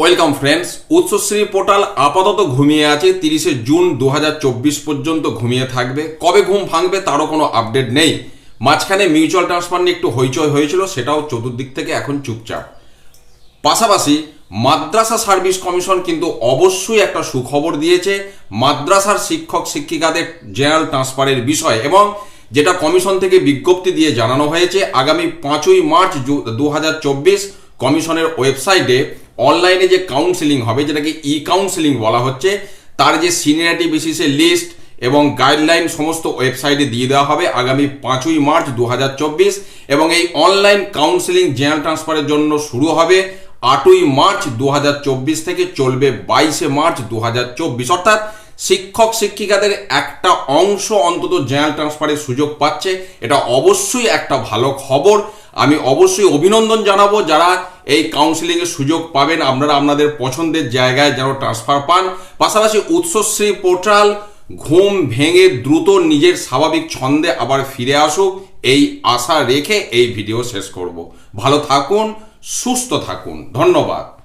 Welcome friends Utsashree portal আপাতত ঘুমিয়ে আছে। তিরিশে জুন দু হাজার চব্বিশ পর্যন্ত ঘুমিয়ে থাকবে। কবে ঘুম ভাঙবে তারও কোনো আপডেট নেই। মাঝখানে মিউচুয়াল ট্রান্সফার নিয়ে একটু হইচই হয়েছিল, সেটাও চতুর্দিক থেকে এখন চুপচাপ। পাশাপাশি মাদ্রাসা সার্ভিস কমিশন কিন্তু অবশ্যই একটা সুখবর দিয়েছে। মাদ্রাসার শিক্ষক শিক্ষিকাদের জেনারেল ট্রান্সফারের বিষয় এবং যেটা কমিশন থেকে বিজ্ঞপ্তি দিয়ে জানানো হয়েছে, আগামী পাঁচই মার্চ দু হাজার চব্বিশ কমিশনের ওয়েবসাইটে অনলাইনে যে কাউন্সিলিং হবে, যেটাকে ই কাউন্সিলিং বলা হচ্ছে, তার যে সিনিয়রিটি বেসিসে লিস্ট এবং গাইডলাইন সমস্ত ওয়েবসাইটে দিয়ে দেওয়া হবে আগামী পাঁচই মার্চ দু হাজার চব্বিশ এবং এই অনলাইন কাউন্সিলিং জেনারেল ট্রান্সফারের জন্য শুরু হবে আটই মার্চ দু হাজার চব্বিশ থেকে চলবে বাইশে মার্চ দু হাজার চব্বিশ। অর্থাৎ শিক্ষক শিক্ষিকাদের একটা অংশ অন্তত জেনারেল ট্রান্সফারের সুযোগ পাচ্ছে। এটা অবশ্যই একটা ভালো খবর। আমি অবশ্যই অভিনন্দন জানাব যারা এই কাউন্সিলিংয়ের সুযোগ পাবেন। আপনারা আপনাদের পছন্দের জায়গায় যেন ট্রান্সফার পান। পাশাপাশি উৎসশ্রী পোর্টাল ঘুম ভেঙে দ্রুত নিজের স্বাভাবিক ছন্দে আবার ফিরে আসুক। এই আশা রেখে এই ভিডিও শেষ করব। ভালো থাকুন, সুস্থ থাকুন। ধন্যবাদ।